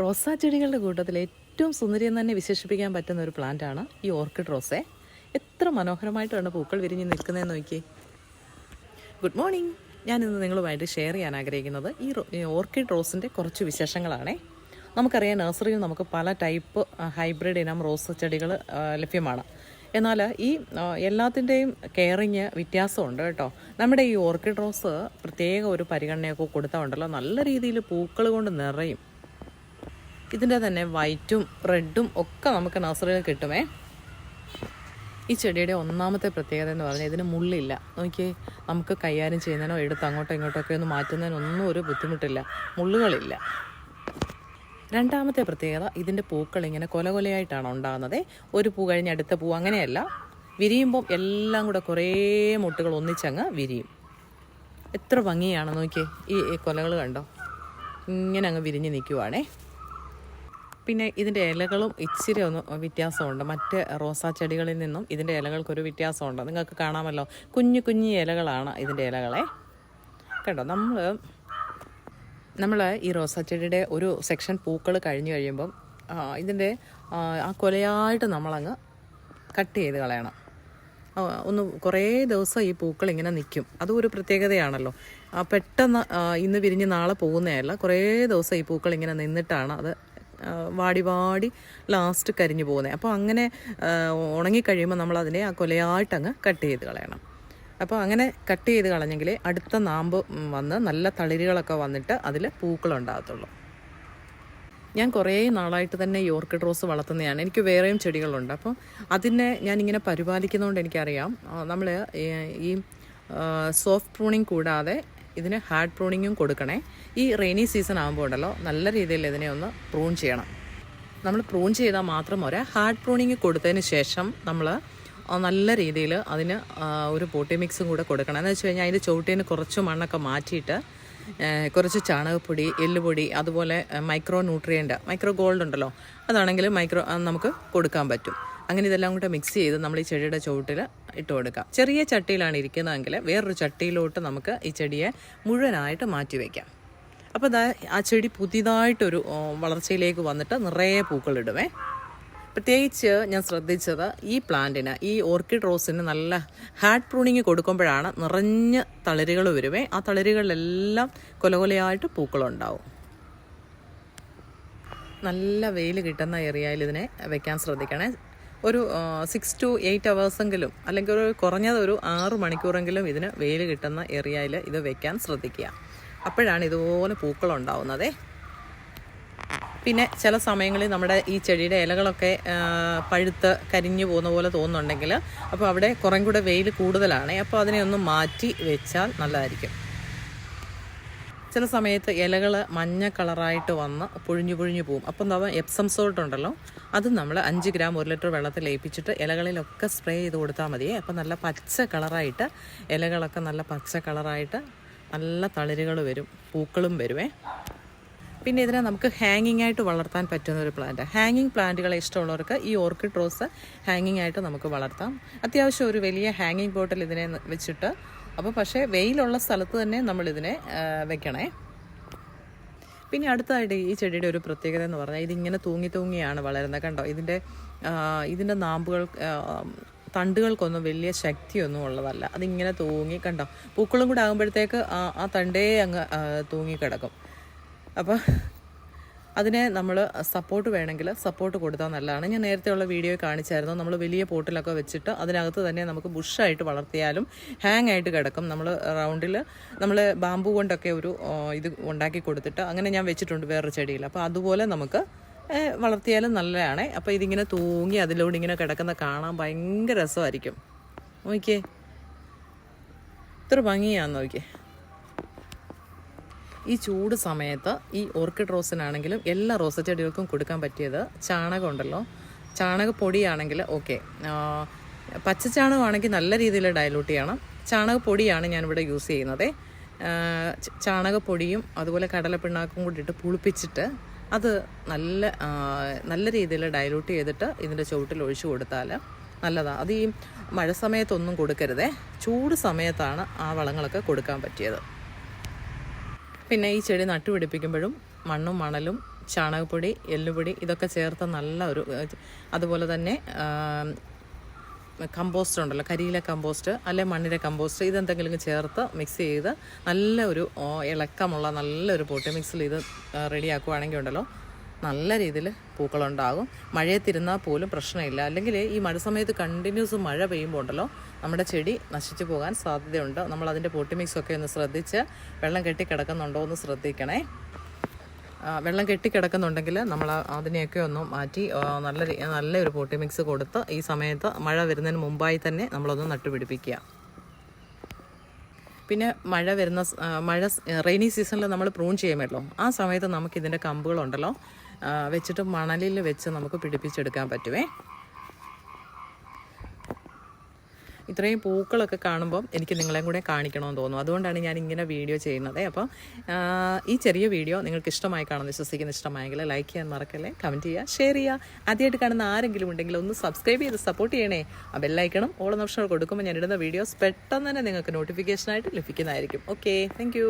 റോസാ ചെടികളുടെ കൂട്ടത്തിൽ ഏറ്റവും സുന്ദരിയെന്ന് തന്നെ വിശേഷിപ്പിക്കാൻ പറ്റുന്ന ഒരു പ്ലാന്റാണ് ഈ ഓർക്കിഡ് റോസേ എത്ര മനോഹരമായിട്ടാണ് പൂക്കൾ വിരിഞ്ഞ് നിൽക്കുന്നതെന്ന് നോക്കി ഗുഡ് മോർണിംഗ് ഞാൻ ഇന്ന് നിങ്ങളുമായിട്ട് ഷെയർ ചെയ്യാൻ ആഗ്രഹിക്കുന്നത് ഈ ഓർക്കിഡ് റോസിന്റെ കുറച്ച് വിശേഷങ്ങളാണേ. നമുക്കറിയാം നഴ്സറിയിൽ നമുക്ക് പല ടൈപ്പ് ഹൈബ്രിഡ് ഇനം റോസ് ചെടികൾ ലഭ്യമാണ്. എന്നാൽ ഈ എല്ലാത്തിന്റെയും കെയറിങ് വ്യത്യാസമുണ്ട് കേട്ടോ. നമ്മുടെ ഈ ഓർക്കിഡ് റോസ് പ്രത്യേക ഒരു പരിഗണനയൊക്കെ കൊടുത്താൽ ഉണ്ടല്ലോ. നല്ല രീതിയിൽ പൂക്കൾ കൊണ്ട് നിറയും. ഇതിന്റെ തന്നെ വൈറ്റും റെഡും ഒക്കെ നമുക്ക് നഴ്സറിയിൽ കിട്ടുമേ. ഈ ചെടിയുടെ ഒന്നാമത്തെ പ്രത്യേകത എന്ന് പറഞ്ഞാൽ ഇതിന് മുള്ളില്ല. നോക്കിയേ നമുക്ക് കൈകാര്യം ചെയ്യുന്നതിനോ എടുത്ത് അങ്ങോട്ടോ ഇങ്ങോട്ടോ ഒക്കെ ഒന്ന് മാറ്റുന്നതിനൊന്നും ഒരു ബുദ്ധിമുട്ടില്ല. മുള്ളുകളില്ല. രണ്ടാമത്തെ പ്രത്യേകത ഇതിന്റെ പൂക്കൾ ഇങ്ങനെ കൊല കൊലയായിട്ടാണ് ഉണ്ടാകുന്നത്. ഒരു പൂ കഴിഞ്ഞ് അടുത്ത പൂ അങ്ങനെയല്ല. വിരിയുമ്പം എല്ലാം കൂടെ കുറേ മുട്ടുകൾ ഒന്നിച്ചങ്ങ് വിരിയും. എത്ര ഭംഗിയാണ് നോക്കിയേ. ഈ കൊലകൾ കണ്ടോ? ഇങ്ങനെ അങ്ങ് വിരിഞ്ഞ് നിൽക്കുവാണേ. പിന്നെ ഇതിന്റെ ഇലകളും ഇച്ചിരി ഒന്ന് വ്യത്യാസമുണ്ട്. മറ്റ് റോസാ ചെടികളിൽ നിന്നും ഇതിന്റെ ഇലകൾക്കൊരു വ്യത്യാസമുണ്ട്. നിങ്ങൾക്ക് കാണാമല്ലോ. കുഞ്ഞു കുഞ്ഞു ഇലകളാണ് ഇതിന്റെ ഇലകളെ. കേട്ടോ നമ്മൾ നമ്മൾ ഈ റോസാ ചെടിയുടെ ഒരു സെക്ഷൻ പൂക്കൾ കഴിഞ്ഞു കഴിയുമ്പം ഇതിന്റെ ആ, കൊലയായിട്ട് നമ്മളങ്ങ് കട്ട് ചെയ്ത് കളയണം. ഒന്ന് കുറേ ദിവസം ഈ പൂക്കൾ ഇങ്ങനെ നിൽക്കും. അതും ഒരു പ്രത്യേകതയാണല്ലോ. പെട്ടെന്ന് ഇന്ന് വിരിഞ്ഞ് നാളെ പോകുന്നതല്ല. കുറേ ദിവസം ഈ പൂക്കൾ ഇങ്ങനെ നിന്നിട്ടാണ് അത് വാടി വാടി ലാസ്റ്റ് കരിഞ്ഞു പോകുന്നത് അപ്പോൾ അങ്ങനെ ഉണങ്ങി ഉണങ്ങിക്കഴിയുമ്പോൾ നമ്മൾ അതിനെ ആ കൊലയായിട്ടങ്ങ് കട്ട് ചെയ്ത് കളയണം. അപ്പോൾ അങ്ങനെ കട്ട് ചെയ്ത് കളഞ്ഞെങ്കിൽ അടുത്ത നാമ്പ് വന്ന് നല്ല തളിരുകളൊക്കെ വന്നിട്ട് അതിൽ പൂക്കളുണ്ടാകത്തുള്ളൂ. ഞാൻ കുറേ നാളായിട്ട് തന്നെ യോർക്കിഡ് റോസ് വളർത്തുന്നതാണ്. എനിക്ക് വേറെയും ചെടികളുണ്ട്. അപ്പം അതിനെ ഞാനിങ്ങനെ പരിപാലിക്കുന്നതുകൊണ്ട് എനിക്കറിയാം. നമ്മൾ ഈ സോഫ്റ്റ് പ്രൂണിങ് കൂടാതെ ഇതിന് ഹാർഡ് പ്രൂണിങ്ങും കൊടുക്കണേ. ഈ റെയിനി സീസൺ ആകുമ്പോൾ ഉണ്ടല്ലോ നല്ല രീതിയിൽ ഇതിനെ ഒന്ന് പ്രൂൺ ചെയ്യണം. നമ്മൾ പ്രൂൺ ചെയ്താൽ മാത്രം പോരാ. ഹാർഡ് പ്രൂണിങ് കൊടുത്തതിന് ശേഷം നമ്മൾ നല്ല രീതിയിൽ അതിന് ഒരു പോട്ടി മിക്സും കൂടെ കൊടുക്കണം. എന്ന് വെച്ച് കഴിഞ്ഞാൽ അതിന്റെ ചുവട്ടിന് കുറച്ച് മണ്ണൊക്കെ മാറ്റിയിട്ട് കുറച്ച് ചാണകപ്പൊടി എല്ലുപൊടി അതുപോലെ മൈക്രോ ന്യൂട്രിയന്റ് മൈക്രോ ഗോൾഡ് ഉണ്ടല്ലോ അതാണെങ്കിൽ മൈക്രോ നമുക്ക് കൊടുക്കാൻ പറ്റും. അങ്ങനെ ഇതെല്ലാം കൂടെ മിക്സ് ചെയ്ത് നമ്മൾ ഈ ചെടിയുടെ ചുവട്ടിൽ ഇട്ട് കൊടുക്കാം. ചെറിയ ചട്ടിയിലാണ് ഇരിക്കുന്നതെങ്കിൽ വേറൊരു ചട്ടിയിലോട്ട് നമുക്ക് ഈ ചെടിയെ മുഴുവനായിട്ട് മാറ്റി വയ്ക്കാം അപ്പോൾ ദാ ആ ചെടി പുതിയതായിട്ടൊരു വളർച്ചയിലേക്ക് വന്നിട്ട് നിറയെ പൂക്കളിടുമേ പ്രത്യേകിച്ച് ഞാൻ ശ്രദ്ധിച്ചത് ഈ പ്ലാന്റിന് ഈ ഓർക്കിഡ് റോസിന് നല്ല ഹാർഡ് പ്രൂണിങ് കൊടുക്കുമ്പോഴാണ് നിറഞ്ഞ തളിരുകൾ വരുമേ ആ തളിരുകളിലെല്ലാം കൊലകൊലയായിട്ട് പൂക്കളുണ്ടാവും. നല്ല വെയിൽ കിട്ടുന്ന ഏരിയയിൽ ഇതിനെ വെക്കാൻ ശ്രദ്ധിക്കണേ. ഒരു സിക്സ് ടു എയ്റ്റ് അവേഴ്സെങ്കിലും അല്ലെങ്കിൽ ഒരു കുറഞ്ഞത് ഒരു ആറ് മണിക്കൂറെങ്കിലും ഇതിന് വെയിൽ കിട്ടുന്ന ഏരിയയിൽ ഇത് വെക്കാൻ ശ്രദ്ധിക്കുക. അപ്പോഴാണ് ഇതുപോലെ പൂക്കളുണ്ടാവുന്നതേ പിന്നെ ചില സമയങ്ങളിൽ നമ്മുടെ ഈ ചെടിയുടെ ഇലകളൊക്കെ പഴുത്ത് കരിഞ്ഞു പോകുന്ന പോലെ തോന്നുന്നുണ്ടെങ്കിൽ അപ്പോൾ അവിടെ കുറേ കൂടെ വെയിൽ കൂടുതലാണ്. അപ്പോൾ അതിനെ ഒന്ന് മാറ്റി വെച്ചാൽ നല്ലതായിരിക്കും. ചില സമയത്ത് ഇലകൾ മഞ്ഞ കളറായിട്ട് വന്ന് പൊഴിഞ്ഞു പൊഴിഞ്ഞു പോകും അപ്പം എന്താ എപ്സം സോൾട്ട് ഉണ്ടല്ലോ അത് നമ്മൾ അഞ്ച് ഗ്രാം ഒരു ലിറ്റർ വെള്ളത്തിൽ ലയിപ്പിച്ചിട്ട് ഇലകളിലൊക്കെ സ്പ്രേ ചെയ്ത് കൊടുത്താൽ മതിയേ. അപ്പം നല്ല പച്ച കളറായിട്ട് ഇലകളൊക്കെ നല്ല പച്ച കളറായിട്ട് നല്ല തളിരുകൾ വരും പൂക്കളും വരുമേ പിന്നെ ഇതിനെ നമുക്ക് ഹാങ്ങിങ് ആയിട്ട് വളർത്താൻ പറ്റുന്ന ഒരു പ്ലാന്റ് ഹാങ്ങിങ് പ്ലാന്റുകളെ ഇഷ്ടമുള്ളവർക്ക് ഈ ഓർക്കിഡ് റോസ് ഹാങ്ങിങ് ആയിട്ട് നമുക്ക് വളർത്താം. അത്യാവശ്യം ഒരു വലിയ ഹാങ്ങിങ് ബോട്ടിൽ ഇതിനെ വെച്ചിട്ട് അപ്പോൾ പക്ഷേ വെയിലുള്ള സ്ഥലത്ത് തന്നെ നമ്മളിതിനെ വെക്കണേ. പിന്നെ അടുത്തതായിട്ട് ഈ ചെടിയുടെ ഒരു പ്രത്യേകത എന്ന് പറഞ്ഞാൽ ഇതിങ്ങനെ തൂങ്ങി തൂങ്ങിയാണ് വളരുന്നത്. കണ്ടോ? ഇതിന്റെ ഇതിന്റെ നാമ്പുകൾ തണ്ടുകൾക്കൊന്നും വലിയ ശക്തിയൊന്നും ഉള്ളതല്ല. അതിങ്ങനെ തൂങ്ങി കണ്ടോ? പൂക്കളും കൂടെ ആകുമ്പോഴത്തേക്ക് ആ തണ്ടേ അങ്ങ് തൂങ്ങിക്കിടക്കും തൂങ്ങി കിടക്കും. അപ്പോൾ അതിനെ നമ്മൾ സപ്പോർട്ട് വേണമെങ്കിൽ സപ്പോർട്ട് കൊടുത്താൽ നല്ലതാണ്. ഞാൻ നേരത്തെയുള്ള വീഡിയോ കാണിച്ചായിരുന്നു. നമ്മൾ വലിയ പോട്ടിലൊക്കെ വെച്ചിട്ട് അതിനകത്ത് തന്നെ നമുക്ക് ബുഷായിട്ട് വളർത്തിയാലും ഹാങ് ആയിട്ട് കിടക്കും. നമ്മൾ റൗണ്ടിൽ നമ്മൾ ബാമ്പു കൊണ്ടൊക്കെ ഒരു ഇത് ഉണ്ടാക്കി കൊടുത്തിട്ട് അങ്ങനെ ഞാൻ വെച്ചിട്ടുണ്ട് വേറൊരു ചെടിയിൽ. അപ്പോൾ അതുപോലെ നമുക്ക് വളർത്തിയാലും നല്ലതാണ്. അപ്പോൾ ഇതിങ്ങനെ തൂങ്ങി അതിലൂടെ ഇങ്ങനെ കിടക്കുന്ന കാണാൻ ഭയങ്കര രസമായിരിക്കും. നോക്കിയേ. ഇത്ര ഭംഗിയാന്ന് നോക്കിയേ. ഈ ചൂട് സമയത്ത് ഈ ഓർക്കിഡ് റോസിനാണെങ്കിലും എല്ലാ റോസ് ചെടികൾക്കും കൊടുക്കാൻ പറ്റിയത് ചാണകം ഉണ്ടല്ലോ. ചാണകപ്പൊടിയാണെങ്കിൽ ഓക്കെ. പച്ചച്ചാണകമാണെങ്കിൽ നല്ല രീതിയിൽ ഡയലൂട്ട് ചെയ്യണം. ചാണകപ്പൊടിയാണ് ഞാനിവിടെ യൂസ് ചെയ്യുന്നത്. ചാണകപ്പൊടിയും അതുപോലെ കടലപ്പിണ്ണാക്കും കൂടി ഇട്ട് പുളിപ്പിച്ചിട്ട് അത് നല്ല നല്ല രീതിയിൽ ഡയലൂട്ട് ചെയ്തിട്ട് ഇതിന്റെ ചുവട്ടിൽ ഒഴിച്ചു കൊടുത്താൽ നല്ലതാണ് അത് ഈ മഴ സമയത്തൊന്നും കൊടുക്കരുതേ. ചൂട് സമയത്താണ് ആ വളങ്ങളൊക്കെ കൊടുക്കാൻ പറ്റിയത്. പിന്നെ ഈ ചെടി നട്ടുപിടിപ്പിക്കുമ്പോഴും മണ്ണും മണലും ചാണകപ്പൊടി എല്ലുപൊടി ഇതൊക്കെ ചേർത്ത നല്ല ഒരു അതുപോലെ തന്നെ കമ്പോസ്റ്റ് ഉണ്ടല്ലോ കരിയില കമ്പോസ്റ്റ് അല്ലെ മണ്ണിര കമ്പോസ്റ്റ് ഇതെന്തെങ്കിലും ചേർത്ത് മിക്സ് ചെയ്ത് നല്ല ഒരു ഇളക്കമുള്ള നല്ലൊരു പൊട്ടി മിക്സിൽ ഇത് റെഡിയാക്കുവാണെങ്കിൽ ഉണ്ടല്ലോ. നല്ല രീതിയിൽ പൂക്കളുണ്ടാകും. മഴയത്തിരുന്നാൽ പോലും പ്രശ്നമില്ല. അല്ലെങ്കിൽ ഈ മഴ സമയത്ത് കണ്ടിന്യൂസ് മഴ പെയ്യുമ്പോൾ ഉണ്ടല്ലോ നമ്മുടെ ചെടി നശിച്ചു പോകാൻ സാധ്യതയുണ്ട്. നമ്മൾ അതിന്റെ പൊട്ടിമിക്സൊക്കെ ഒന്ന് ശ്രദ്ധിച്ച് വെള്ളം കെട്ടി കിടക്കുന്നുണ്ടോ എന്ന് ശ്രദ്ധിക്കണേ. വെള്ളം വെള്ളം കെട്ടിക്കിടക്കുന്നുണ്ടെങ്കിൽ നമ്മൾ അതിനെയൊക്കെ ഒന്ന് മാറ്റി നല്ല നല്ലൊരു പോട്ടി മിക്സ് കൊടുത്ത് ഈ സമയത്ത് മഴ വരുന്നതിന് മുമ്പായി തന്നെ നമ്മളൊന്ന് നട്ടുപിടിപ്പിക്കുക. പിന്നെ മഴ വരുന്ന മഴ റെയിനി സീസണിൽ നമ്മൾ പ്രൂൺ ചെയ്യുമല്ലോ ആ സമയത്ത് നമുക്ക് ഇതിന്റെ കമ്പുകളുണ്ടല്ലോ വെച്ചിട്ട് മണലിൽ വെച്ച് നമുക്ക് പിടിപ്പിച്ചെടുക്കാൻ പറ്റുമേ ഇത്രയും പൂക്കളൊക്കെ കാണുമ്പം എനിക്ക് നിങ്ങളെയും കൂടെ കാണിക്കണമെന്ന് തോന്നുന്നു. അതുകൊണ്ടാണ് ഞാൻ ഇങ്ങനെ വീഡിയോ ചെയ്യുന്നത്. അപ്പോൾ ഈ ചെറിയ വീഡിയോ നിങ്ങൾക്ക് ഇഷ്ടമായി കാണുമെന്ന് വിശ്വസിക്കുന്ന ഇഷ്ടമായെങ്കിൽ ലൈക്ക് ചെയ്യാൻ മറക്കല്ലേ കമന്റ് ചെയ്യുക ഷെയർ ചെയ്യുക. ആദ്യമായിട്ട് കാണുന്ന ആരെങ്കിലും ഉണ്ടെങ്കിൽ ഒന്ന് സബ്സ്ക്രൈബ് ചെയ്ത് സപ്പോർട്ട് ചെയ്യണേ. ആ ബെല്ലൈക്കണം ഓളം ഓപ്ഷൻ കൊടുക്കുമ്പോൾ ഞാൻ ഇടുന്ന വീഡിയോസ് പെട്ടെന്ന് തന്നെ നിങ്ങൾക്ക് നോട്ടിഫിക്കേഷനായിട്ട് ലഭിക്കുന്നതായിരിക്കും. Okay thank